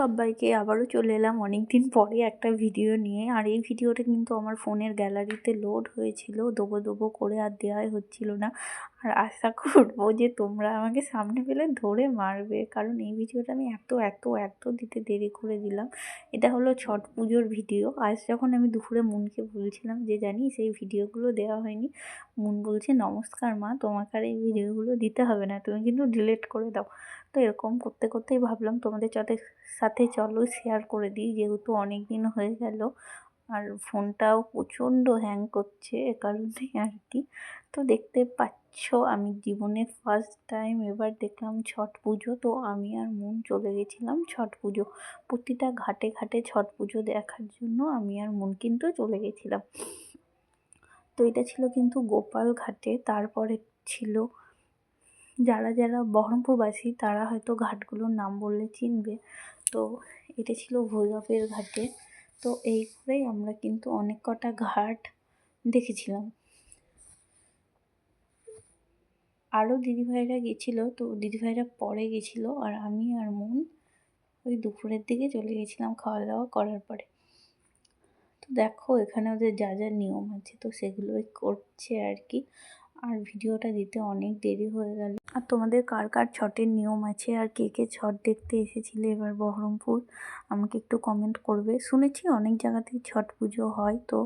সবাইকে আবারও চলে এলাম অনেক দিন পরে একটা ভিডিও নিয়ে। আর এই ভিডিওটা কিন্তু আমার ফোনের গ্যালারিতে লোড হয়েছিল। দোবো দোবো করে আর দেওয়াই হচ্ছিল না। আর আশা করব যে তোমরা আমাকে সামনে পেলে ধরে মারবে। কারণ এই ভিডিওটা আমি এত এত এত দিতে দেরি করে দিলাম। এটা হলো ছট পুজোর ভিডিও। আজ যখন আমি দুপুরে মনকে বলছিলাম যে জানি সেই ভিডিওগুলো দেওয়া হয়নি? মন বলছে, নমস্কার মা, তোমাকে আর এই ভিডিওগুলো দিতে হবে না। তুমি কিন্তু ডিলিট করে দাও। তো এরকম করতে করতেই ভাবলাম, তোমাদের সাথে সাথে চলো শেয়ার করে দিই। যেহেতু অনেক দিন হয়ে গেল আর ফোনটাও প্রচণ্ড হ্যাং করছে এ কারণে আর কি। তো দেখতে পাচ্ছ, আমি জীবনে ফার্স্ট টাইম এবার দেখলাম ছট পুজো, তো আমি আর মন চলে গেছিলাম ছট পুজো। প্রতিটা ঘাটে ঘাটে ছট পুজো দেখার জন্য আমি আর মন কিন্তু চলে গেছিলাম। তো এটা ছিল কিন্তু গোপাল ঘাটে, তারপরে ছিল যারা যারা বহরমপুরবাসী, তারা হয়তো ঘাটগুলোর নাম বললে চিনবে। তো এটা ছিল ভৈরবের ঘাটে। তো এই করেই আমরা কিন্তু অনেক কটা ঘাট দেখেছিলাম। আরও দিদিভাইরা গেছিল, তো দিদিভাইরা পরে গেছিল আর আমি আর মন ওই দুপুরের দিকে চলে গেছিলাম খাওয়া দাওয়া করার পরে। তো দেখো এখানে ওদের যা যা নিয়ম আছে, তো সেগুলোই করছে আর কি। আর ভিডিওটা দিতে অনেক দেরি হয়ে গেল। আর তোমাদের কার কার ছটের নিয়ম আছে? আর কে কে ছট দেখতে এসেছিলে এবার বহরমপুর? আমাকে একটু কমেন্ট করবে। শুনেছি অনেক জায়গাতেই ছট পুজো হয়, তো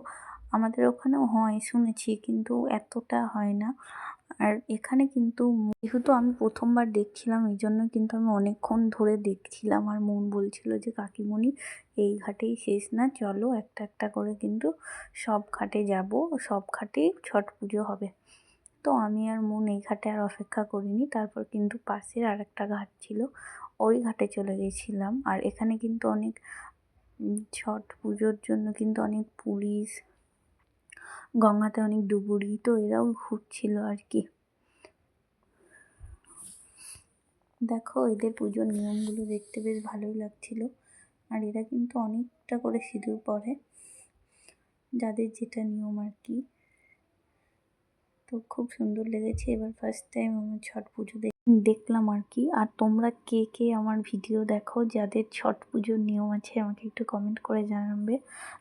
আমাদের ওখানেও হয়, শুনেছি, কিন্তু এতটা হয় না। আর এখানে কিন্তু যেহেতু আমি প্রথমবার দেখছিলাম, এই জন্য কিন্তু আমি অনেকক্ষণ ধরে দেখছিলাম। আর মন বলছিল যে, কাকিমণি, এই ঘাটেই শেষ না, চলো একটা একটা করে কিন্তু সব ঘাটে যাব, সব ঘাটেই ছট পুজো হবে। তো আমি আর মন এই ঘাটে আর অপেক্ষা করিনি। তারপর কিন্তু পাশের আর একটা ঘাট ছিল, ওই ঘাটে চলে গেছিলাম। আর এখানে কিন্তু অনেক ছট পুজোর জন্য কিন্তু অনেক পুলিশ, গঙ্গাতে অনেক ডুবুরি, তো এরাও ঘুরছিল আর কি। দেখো, এদের পুজোর নিয়মগুলো দেখতে বেশ ভালোই লাগছিল। আর এরা কিন্তু অনেকটা করে সিঁদুর পরে, যাদের যেটা নিয়ম আর কি। তো খুব সুন্দর লেগেছে। এবার ফার্স্ট টাইম আমার ছট পুজো দেখলাম আর কি। আর তোমরা কে কে আমার ভিডিও দেখো? যাদের ছট পুজোর নিয়ম আছে, আমাকে একটু কমেন্ট করে জানাবে।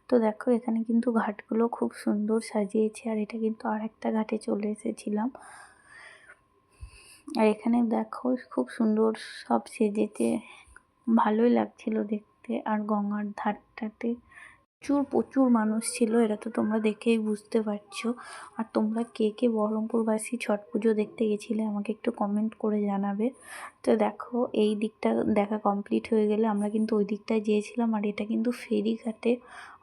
তো দেখো, এখানে কিন্তু ঘাটগুলো খুব সুন্দর সাজিয়েছে। আর এটা কিন্তু আর একটা ঘাটে চলে এসেছিলাম। আর এখানে দেখো, খুব সুন্দর সব সেজেছে। ভালোই লাগছিল দেখতে। আর গঙ্গার ধারটাতে প্রচুর প্রচুর মানুষ ছিল এটা তো তোমরা দেখেই বুঝতে পারছ। আর তোমরা কে কে বহরমপুরবাসী ছট পুজো দেখতে গেছিলে আমাকে একটু কমেন্ট করে জানাবে। তো দেখো, এই দিকটা দেখা কমপ্লিট হয়ে গেলে আমরা কিন্তু ওই দিকটায় গিয়েছিলাম, আর এটা কিন্তু ফেরিঘাটে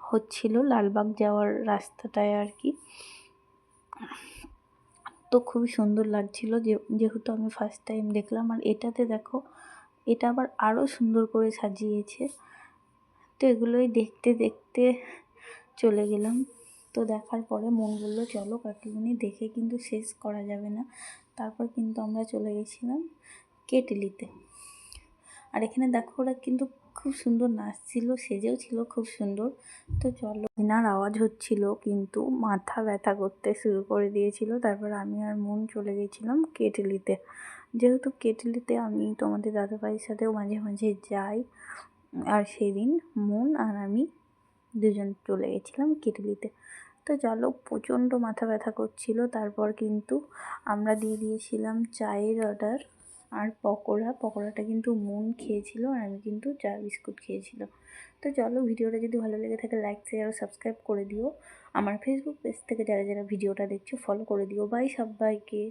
হচ্ছিল, লালবাগ যাওয়ার রাস্তাটায় আর কি। তো খুবই সুন্দর লাগছিল যেহেতু আমি ফার্স্ট টাইম দেখলাম, আর এটাতে দেখো, এটা আবার আরও সুন্দর করে সাজিয়েছে। তো এগুলোই দেখতে দেখতে চলে গেলাম। তো দেখার পরে মন বলল, চলো কাকিমণি, দেখে কিন্তু শেষ করা যাবে না। তারপর কিন্তু আমরা চলে গেছিলাম কেটলিতে। আর এখানে দেখো, ওরা কিন্তু খুব সুন্দর নাচছিল, সেজেও ছিল খুব সুন্দর। তো চলো এনার আওয়াজ হচ্ছিল কিন্তু মাথা ব্যথা করতে শুরু করে দিয়েছিল। তারপর আমি আর মন চলে গেছিলাম কেটলিতে। যেহেতু কেটলিতে আমি তোমাদের দাদাভাইয়ের সাথেও মাঝে মাঝে যাই আর সেদিন মন আর আমি দুজন চলে গেছিলাম কেটলিতে। তো চলো, প্রচণ্ড মাথা ব্যথা করছিল। তারপর কিন্তু আমরা দিয়ে দিয়েছিলাম চায়ের অর্ডার আর পকোড়া। পকোড়াটা কিন্তু মন খেয়েছিল আর আমি কিন্তু চা, বিস্কুট খেয়েছিল। তো চলো, ভিডিওটা যদি ভালো লেগে থাকে লাইক শেয়ার ও সাবস্ক্রাইব করে দিও। আমার ফেসবুক পেজ থেকে যারা যারা ভিডিওটা দেখছ ফলো করে দিও। বাই সবাইকে।